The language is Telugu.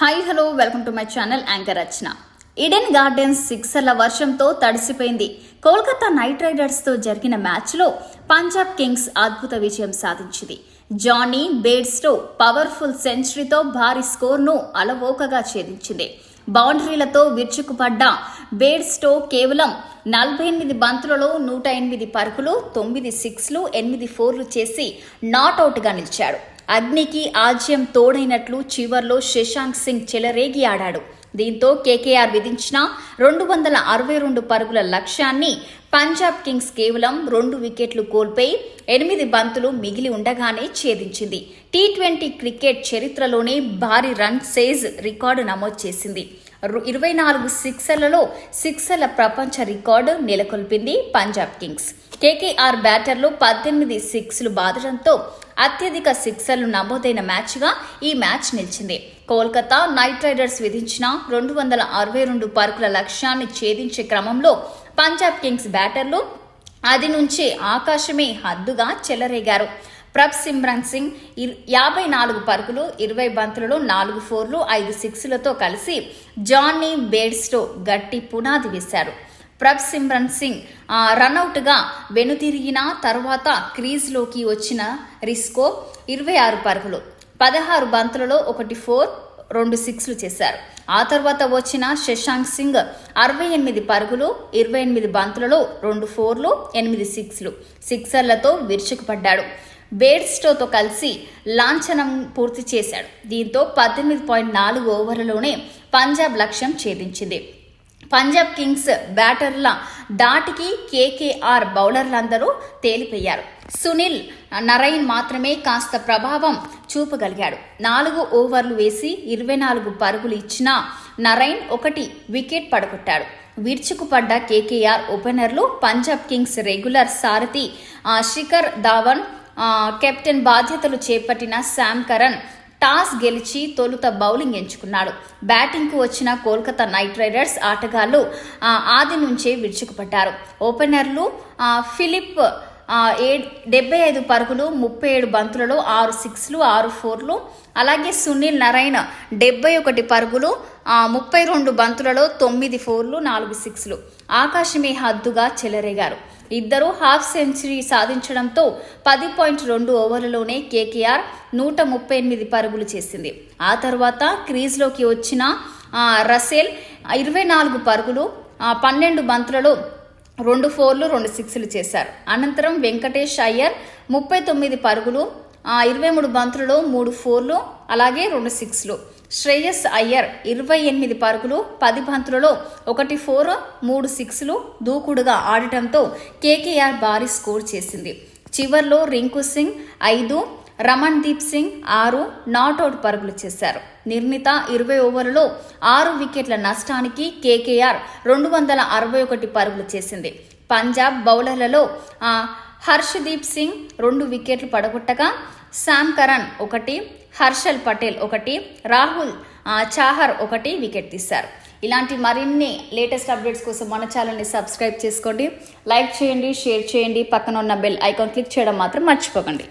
Hi hello welcome to my channel anchor Rachana Eden Gardens సిక్సర్ల వర్షంతో తడిసిపోయింది. కోల్కతా నైట్ రైడర్స్తో జరిగిన మ్యాచ్లో పంజాబ్ కింగ్స్ అద్భుత విజయం సాధించింది. జానీ బేడ్స్టో పవర్ఫుల్ సెంచరీతో భారీ స్కోర్ను అలవోకగా ఛేదించింది. బౌండరీలతో విరుచుకుపడ్డ బేడ్స్టో కేవలం నలభై ఎనిమిది బంతులలో నూట ఎనిమిది పరుగులు తొమ్మిది సిక్స్లు ఎనిమిది ఫోర్లు చేసి నాట్అవుట్గా నిలిచాడు. అగ్నికి ఆజ్యం తోడైనట్లు చివర్లో శశాంక్ సింగ్ చెలరేగి ఆడాడు. దీంతో కేకేఆర్ విధించిన రెండు వందల అరవై రెండు పరుగుల లక్ష్యాన్ని పంజాబ్ కింగ్స్ కేవలం రెండు వికెట్లు కోల్పోయి ఎనిమిది బంతులు మిగిలి ఉండగానే ఛేదించింది. టీ ట్వంటీ క్రికెట్ చరిత్రలోనే భారీ రన్ సేజ్ రికార్డు నమోదు చేసింది. ఇరవై నాలుగు సిక్సర్లలో సిక్సర్ల ప్రపంచ రికార్డు నెలకొల్పింది పంజాబ్ కింగ్స్. కేకేఆర్ బ్యాటర్లు పద్దెనిమిది సిక్స్లు బాదడంతో అత్యధిక సిక్సర్లు నమోదైన మ్యాచ్గా ఈ మ్యాచ్ నిలిచింది. కోల్కతా నైట్ రైడర్స్ విధించిన రెండు వందల అరవై రెండు పరుగుల లక్ష్యాన్ని ఛేదించే క్రమంలో పంజాబ్ కింగ్స్ బ్యాటర్లు అది నుంచి ఆకాశమే హద్దుగా చెలరేగారు. ప్రభ్ సిమ్రన్ సింగ్ యాభై నాలుగు పరుగులు ఇరవై బంతులలో నాలుగు ఫోర్లు ఐదు సిక్స్లతో కలిసి జానీ బేడ్స్టో గట్టి పునాది వేశారు. ప్రభ్ సిమ్రన్ సింగ్ ఆ, రన్అట్గా వెనుతిరిగిన తర్వాత క్రీజ్లోకి వచ్చిన రిస్కో ఇరవై ఆరు పరుగులు పదహారు బంతులలో ఒకటి ఫోర్ రెండు సిక్స్లు చేశారు. ఆ తర్వాత వచ్చిన శశాంక్ సింగ్ అరవై ఎనిమిది పరుగులు ఇరవై ఎనిమిది బంతులలో రెండు ఫోర్లు ఎనిమిది సిక్స్లు సిక్సర్లతో విరుచుకుపడ్డాడు. బేడ్స్టోతో కలిసి లాంఛనం పూర్తి చేశాడు. దీంతో పద్దెనిమిది పాయింట్ నాలుగు ఓవర్లలోనే పంజాబ్ లక్ష్యం ఛేదించింది. పంజాబ్ కింగ్స్ బ్యాటర్ల దాటికి కేకేఆర్ బౌలర్లందరూ తేలిపోయారు సునీల్ నరైన్ మాత్రమే కాస్త ప్రభావం చూపగలిగాడు. నాలుగు ఓవర్లు వేసి ఇరవై నాలుగు పరుగులు ఇచ్చిన నరైన్ ఒకటి వికెట్ పడగొట్టాడు. విరుచుకుపడ్డ కేకేఆర్ ఓపెనర్లు పంజాబ్ కింగ్స్ రెగ్యులర్ సారథి శిఖర్ ధావన్ కెప్టెన్ బాధ్యతలు చేపట్టిన శామ్ కరణ్ టాస్ గెలిచి తొలుత బౌలింగ్ ఎంచుకున్నాడు. బ్యాటింగ్కు వచ్చిన కోల్కతా నైట్ రైడర్స్ ఆటగాళ్ళు ఆది నుంచే విరుచుకుపడ్డారు. ఓపెనర్లు ఫిలిప్ ఏ డెబ్బై ఐదు పరుగులు ముప్పై ఏడు బంతులలో ఆరు సిక్స్లు ఆరు ఫోర్లు అలాగే సునీల్ నారాయణ డెబ్బై ఒకటి పరుగులు ముప్పై రెండు బంతులలో తొమ్మిది ఫోర్లు నాలుగు సిక్స్లు. ఆకాశమే హద్దుగా చెలరేగారు. ఇద్దరూ హాఫ్ సెంచరీ సాధించడంతో పది పాయింట్ రెండు ఓవర్లలోనే కేకేఆర్ నూట ముప్పై ఎనిమిది పరుగులు చేసింది. ఆ తర్వాత క్రీజ్లోకి వచ్చిన ఆ, రసెల్ ఇరవై నాలుగు పరుగులు పన్నెండు బంతులలో రెండు ఫోర్లు రెండు సిక్స్లు చేశారు. అనంతరం వెంకటేష్ అయ్యర్ ముప్పై తొమ్మిది పరుగులు ఆ, ఇరవై మూడు బంతులలో మూడు ఫోర్లు అలాగే రెండు సిక్స్లు. శ్రేయస్ అయ్యర్ ఇరవై ఎనిమిది పరుగులు పది బంతులలో ఒకటి ఫోర్ మూడు సిక్స్లు దూకుడుగా ఆడటంతో కేకేఆర్ భారీ స్కోర్ చేసింది. చివర్లో రింకు సింగ్ ఐదు రమణ్ దీప్ సింగ్ ఆరు నాట్అవుట్ పరుగులు చేశారు. నిర్ణీత ఇరవై ఓవర్లలో ఆరు వికెట్ల నష్టానికి కేకేఆర్ రెండు వందల అరవై ఒకటి పరుగులు చేసింది. పంజాబ్ బౌలర్లలో హర్షదీప్ సింగ్ రెండు వికెట్లు పడగొట్టగా శామ్ కరణ్ ఒకటి హర్షల్ పటేల్ ఒకటి రాహుల్ చాహర్ ఒకటి వికెట్ తీశారు. ఇలాంటి మరిన్ని లేటెస్ట్ అప్డేట్స్ కోసం మన ఛానల్ని సబ్స్క్రైబ్ చేసుకోండి. లైక్ చేయండి షేర్ చేయండి. పక్కన ఉన్న బెల్ ఐకాన్ క్లిక్ చేయడం మాత్రం మర్చిపోకండి.